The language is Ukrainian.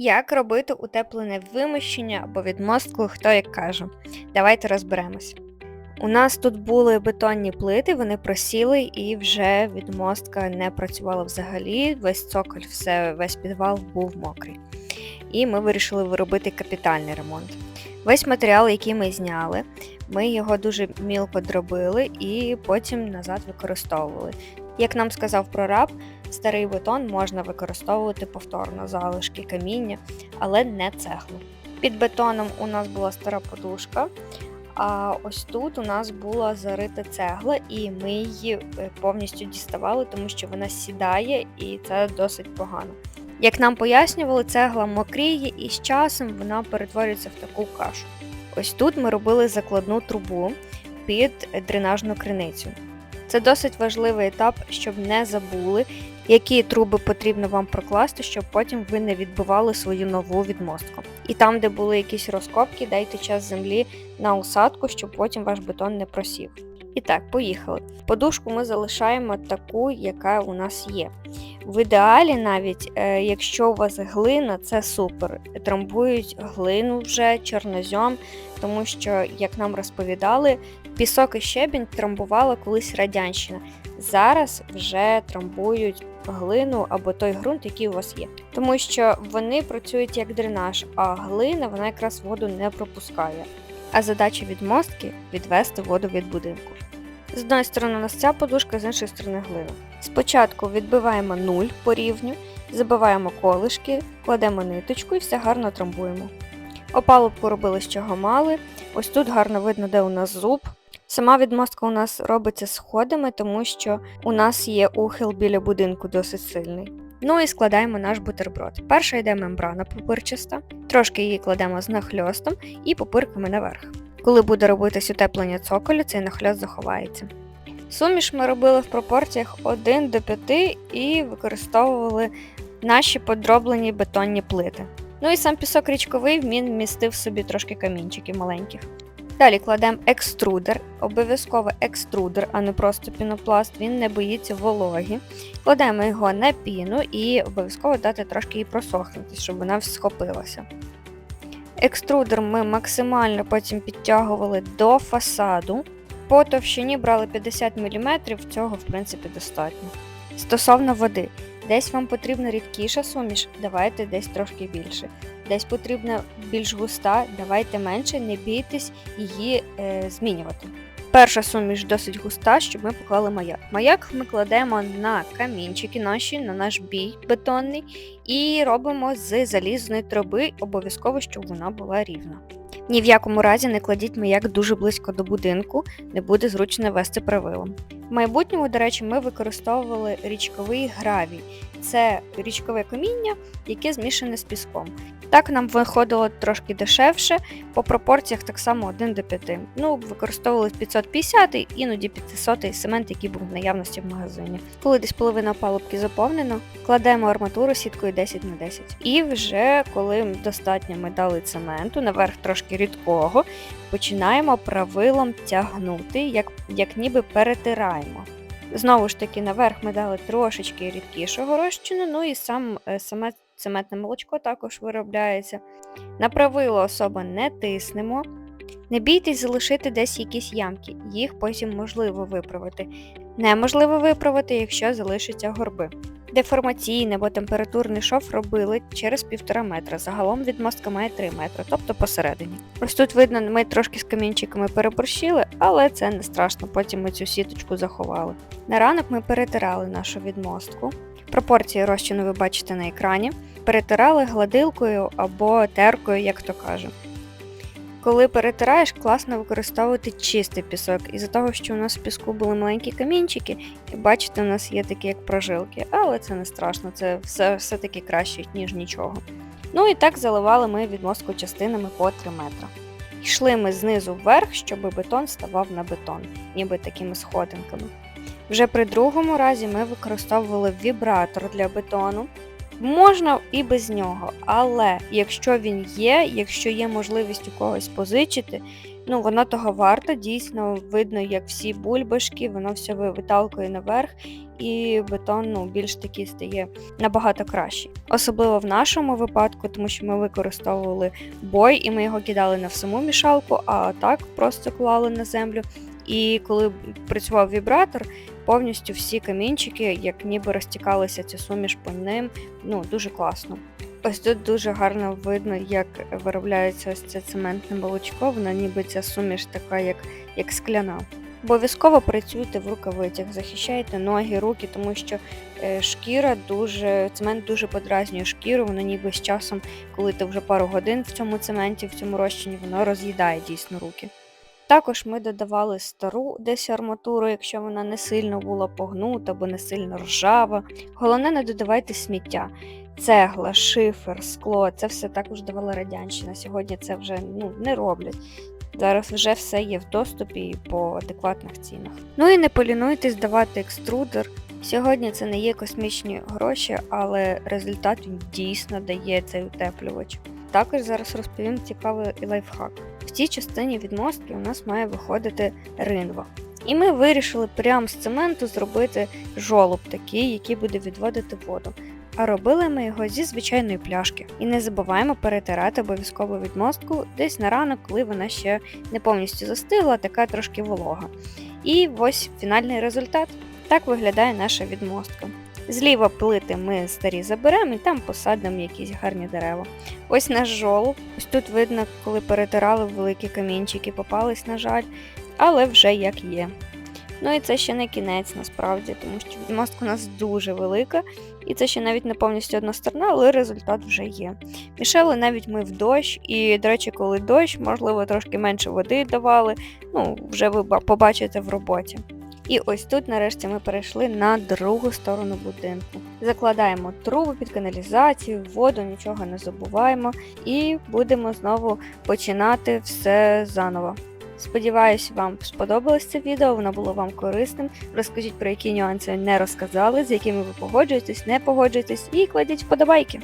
Як робити утеплене вимощення або відмостку, хто як каже. Давайте розберемось. У нас тут були бетонні плити, вони просіли і вже відмостка не працювала взагалі. Весь цоколь, все, весь підвал був мокрий. І ми вирішили виробити капітальний ремонт. Весь матеріал, який ми зняли, ми його дуже мілко дробили і потім назад використовували. Як нам сказав прораб, старий бетон можна використовувати повторно залишки каміння, але не цеглу. Під бетоном у нас була стара подушка, а ось тут у нас була зарита цегла, і ми її е, повністю діставали, тому що вона сідає і це досить погано. Як нам пояснювали, цегла мокріє і з часом вона перетворюється в таку кашу. Ось тут ми робили закладну трубу під дренажну криницю. Це досить важливий етап, щоб не забули, які труби потрібно вам прокласти, щоб потім ви не відбивали свою нову відмостку. І там, де були якісь розкопки, дайте час землі на усадку, щоб потім ваш бетон не просів. І так, поїхали. Подушку ми залишаємо таку, яка у нас є. В ідеалі, навіть е, якщо у вас глина, це супер. Трамбують глину вже чорнозьом, тому що, як нам розповідали, пісок і щебінь трамбувала колись радянщина. Зараз вже трамбують глину або той ґрунт, який у вас є. Тому що вони працюють як дренаж, а глина вона якраз воду не пропускає. А задача відмостки відвести воду від будинку. З одної сторони у нас ця подушка, з іншої сторони глина. Спочатку відбиваємо нуль по рівню, забиваємо колишки, кладемо ниточку і все гарно трамбуємо. Опалубку робили з чого мали. Ось тут гарно видно, де у нас зуб. Сама відмостка у нас робиться сходами, тому що у нас є ухил біля будинку досить сильний. Ну і складаємо наш бутерброд. Перша йде мембрана пупирчаста, трошки її кладемо з нахльостом і пупирками наверх. Коли буде робитись утеплення цоколю, цей нахльост заховається. Суміш ми робили в пропорціях 1 до 5 і використовували наші подроблені бетонні плити. Ну і сам пісок річковий він містив собі трошки камінчиків маленьких. Далі кладемо екструдер, обов'язково екструдер, а не просто пінопласт, він не боїться вологи. Кладемо його на піну і обов'язково дати трошки її просохнути, щоб вона схопилася. Екструдер ми максимально потім підтягували до фасаду. По товщині брали 50 мм, цього в принципі достатньо. Стосовно води, десь вам потрібна рідкіша суміш, давайте десь трошки більше. Десь потрібна більш густа, давайте менше, не бійтесь її е, змінювати. Перша суміш досить густа, щоб ми поклали маяк. Маяк ми кладемо на камінчики наші, на наш бій бетонний, і робимо з залізної труби, обов'язково, щоб вона була рівна. Ні в якому разі не кладіть маяк дуже близько до будинку, не буде зручно вести правилом. В майбутньому, до речі, ми використовували річковий гравій. Це річкове каміння, яке змішане з піском. Так нам виходило трошки дешевше, по пропорціях так само 1 до 5. Ну, використовували 550 іноді 500 семент, який був в наявності в магазині. Коли десь половина палубки заповнена, кладемо арматуру сіткою 10 на 10. І вже коли достатньо ми дали цементу, наверх трошки рідкого, починаємо правилом тягнути, як, як ніби перетираємо. Знову ж таки, наверх ми дали трошечки рідкішого розчину, ну і сам, е, саме цементне молочко також виробляється. На правило особо не тиснемо. Не бійтесь залишити десь якісь ямки, їх потім можливо виправити. Неможливо виправити, якщо залишаться горби. Деформаційний або температурний шов робили через 1,5 метра. Загалом відмостка має 3 метри, тобто посередині. Ось тут видно, ми трошки з камінчиками переборщили, але це не страшно, потім ми цю сіточку заховали. На ранок ми перетирали нашу відмостку. Пропорції розчину ви бачите на екрані. Перетирали гладилкою або теркою, як то каже. Коли перетираєш, класно використовувати чистий пісок. Із-за того, що у нас в піску були маленькі камінчики, і бачите, у нас є такі як прожилки, але це не страшно, це все, все-таки краще, ніж нічого. Ну і так заливали ми відмостку частинами по 3 метри. Йшли ми знизу вверх, щоб бетон ставав на бетон, ніби такими сходинками. Вже при другому разі ми використовували вібратор для бетону. Можна і без нього, але якщо він є, якщо є можливість у когось позичити, ну воно того варто. Дійсно видно, як всі бульбашки, воно все виталкує наверх, і бетон ну, більш такий стає набагато кращий. Особливо в нашому випадку, тому що ми використовували бой, і ми його кидали в саму мішалку, а так просто клали на землю. І коли працював вібратор, повністю всі камінчики, як ніби розтікалися ця суміш по ним, ну дуже класно. Ось тут дуже гарно видно, як виробляється ось це цементне молочко, воно ніби ця суміш така, як, як скляна. Обов'язково працюйте в рукавицях, захищайте ноги, руки, тому що е, шкіра дуже, цемент дуже подразнює шкіру, воно ніби з часом, коли ти вже пару годин в цьому цементі, в цьому розчині, воно роз'їдає дійсно руки. Також ми додавали стару десь арматуру, якщо вона не сильно була погнута або не сильно ржава. Головне, не додавайте сміття. Цегла, шифер, скло це все також давала радянщина. Сьогодні це вже ну, не роблять. Зараз вже все є в доступі і по адекватних цінах. Ну і не полінуйтесь давати екструдер. Сьогодні це не є космічні гроші, але результат дійсно дає цей утеплювач. Також зараз розповім цікавий лайфхак. В цій частині відмостки у нас має виходити ринва. І ми вирішили прямо з цементу зробити жолоб такий, який буде відводити воду. А робили ми його зі звичайної пляшки. І не забуваємо перетирати обов'язково відмостку десь на ранок, коли вона ще не повністю застигла, така трошки волога. І ось фінальний результат. Так виглядає наша відмостка. Зліва плити ми старі заберемо і там посадимо якісь гарні дерева. Ось наш жолоб. Ось тут видно, коли перетирали великі камінчики, попались, на жаль, але вже як є. Ну і це ще не кінець насправді, тому що відмостка у нас дуже велика, і це ще навіть не повністю одна сторона, але результат вже є. Мішали навіть ми в дощ, і, до речі, коли дощ, можливо, трошки менше води давали, ну, вже ви побачите в роботі. І ось тут нарешті ми перейшли на другу сторону будинку. Закладаємо трубу під каналізацію, воду, нічого не забуваємо, і будемо знову починати все заново. Сподіваюсь, вам сподобалось це відео, воно було вам корисним. Розкажіть про які нюанси не розказали, з якими ви погоджуєтесь, не погоджуєтесь, і кладіть вподобайки.